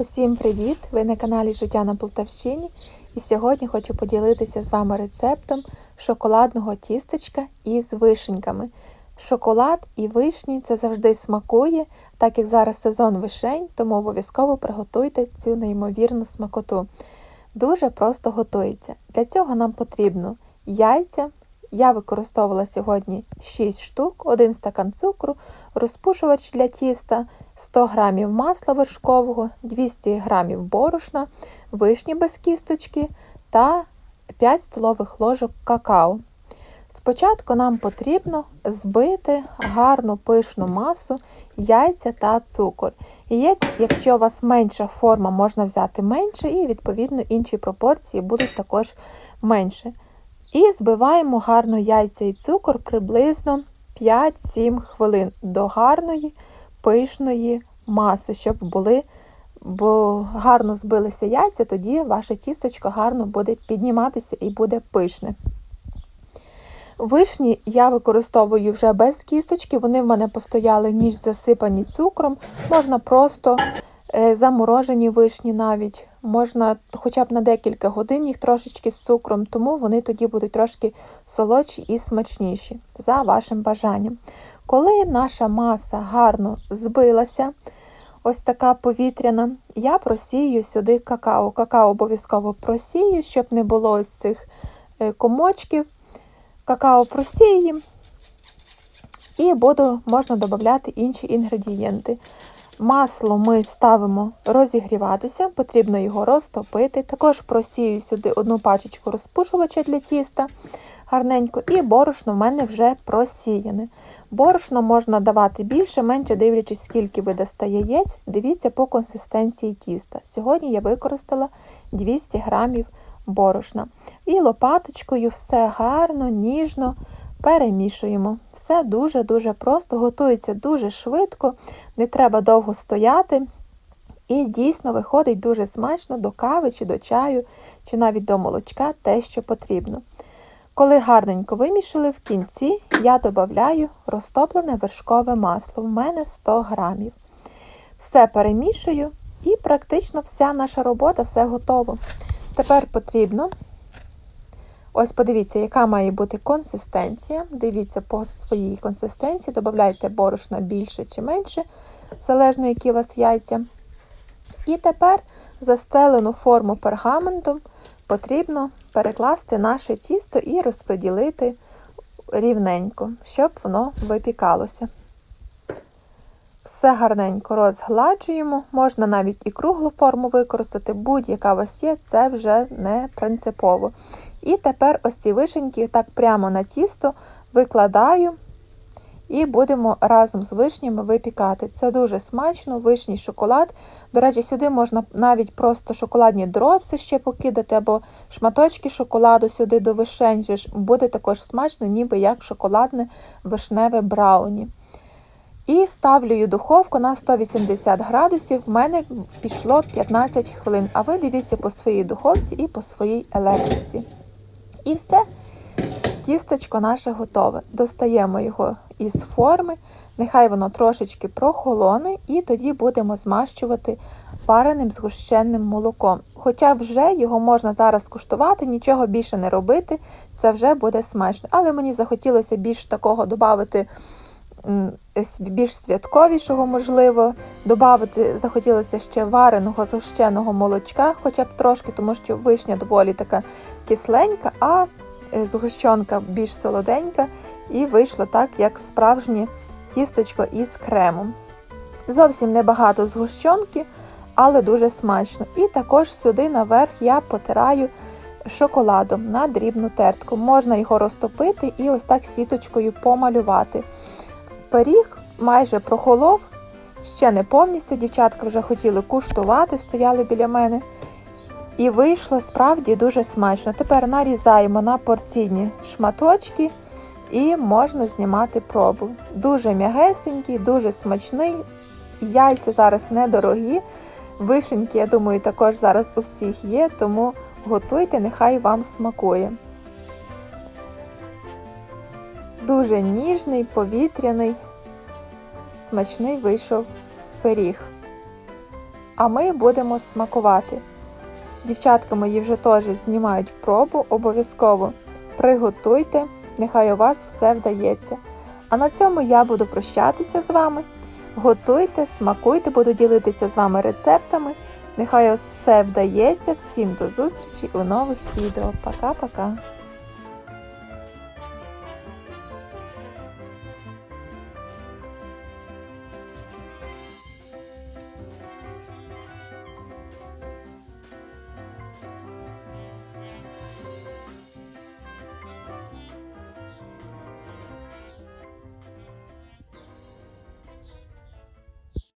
Усім привіт! Ви на каналі Життя на Полтавщині. І сьогодні хочу поділитися з вами рецептом шоколадного тістечка із вишеньками. Шоколад і вишні це завжди смакує, так як зараз сезон вишень, тому обов'язково приготуйте цю неймовірну смакоту. Дуже просто готується. Для цього нам потрібно яйця. Я використовувала сьогодні 6 штук, 1 стакан цукру, розпушувач для тіста, 100 г масла вершкового, 200 г борошна, вишні без кісточки та 5 столових ложок какао. Спочатку нам потрібно збити гарну пишну масу яйця та цукор. Яєць, якщо у вас менша форма, можна взяти менше, і, відповідно, інші пропорції будуть також менше. І збиваємо гарно яйця і цукор приблизно 5-7 хвилин до гарної пишної маси, щоб були, бо гарно збилися яйця, тоді ваше тісточко гарно буде підніматися і буде пишне. Вишні я використовую вже без кісточки, вони в мене постояли ніж засипані цукром. Можна просто е, заморожені вишні навіть, можна хоча б на декілька годин їх трошечки з цукром, тому вони тоді будуть трошки солодші і смачніші, за вашим бажанням. Коли наша маса гарно збилася, ось така повітряна, я просію сюди какао. Какао обов'язково просію, щоб не було ось цих е, комочків. Какао просіємо і буду, можна додати інші інгредієнти. Масло ми ставимо розігріватися, потрібно його розтопити. Також просію сюди одну пачечку розпушувача для тіста гарненько, і борошно в мене вже просіяне. Борошно можна давати більше, менше, дивлячись, скільки ви дасте яєць, дивіться по консистенції тіста. Сьогодні я використала 200 грамів борошна. І лопаточкою все гарно, ніжно перемішуємо. Все дуже-дуже просто, готується дуже швидко, не треба довго стояти. І дійсно виходить дуже смачно до кави чи до чаю, чи навіть до молочка те, що потрібно. Коли гарненько вимішали, в кінці я додаю розтоплене вершкове масло. У мене 100 грамів. Все перемішую і практично вся наша робота, все готово. Тепер потрібно, ось подивіться, яка має бути консистенція. Дивіться по своїй консистенції, додайте борошна більше чи менше, залежно, які у вас яйця. І тепер застелену форму пергаментом потрібно перекласти наше тісто і розподілити рівненько, щоб воно випікалося. Все гарненько розгладжуємо, можна навіть і круглу форму використати, будь-яка у вас є, це вже не принципово. І тепер ось ці вишеньки так прямо на тісто викладаю і будемо разом з вишнями випікати. Це дуже смачно, вишній шоколад. До речі, сюди можна навіть просто шоколадні дропси ще покидати, або шматочки шоколаду сюди до вишень. Буде також смачно, ніби як шоколадне вишневе брауні. І ставлю духовку на 180 градусів. В мене пішло 15 хвилин. А ви дивіться по своїй духовці і по своїй електриці. І все, тістечко наше готове. Достаємо його із форми, нехай воно трошечки прохолоне, і тоді будемо змащувати пареним згущенним молоком. Хоча вже його можна зараз куштувати, нічого більше не робити, це вже буде смачно. Але мені захотілося більш такого додати більш святковішого, можливо. Добавити захотілося ще вареного згущеного молочка, хоча б трошки, тому що вишня доволі така кисленька, а е, згущенка більш солоденька, і вийшло так, як справжнє тістечко із кремом. Зовсім небагато згущенки, але дуже смачно. І також сюди наверх я потираю шоколадом на дрібну тертку. Можна його розтопити і ось так сіточкою помалювати. Пиріг майже прохолов, ще не повністю. Дівчатка вже хотіли куштувати, стояли біля мене. І вийшло справді дуже смачно. Тепер нарізаємо на порційні шматочки і можна знімати пробу. Дуже м'ягесенький, дуже смачний. Яйця зараз недорогі. Вишеньки, я думаю, також зараз у всіх є, тому готуйте, нехай вам смакує. Дуже ніжний, повітряний, смачний вийшов пиріг. а ми будемо смакувати. Дівчатка мої вже теж знімають пробу, обов'язково приготуйте, нехай у вас все вдається. А на цьому я буду прощатися з вами. Готуйте, смакуйте, буду ділитися з вами рецептами. Нехай у все вдається. Всім до зустрічі у нових відео. Пока-пока!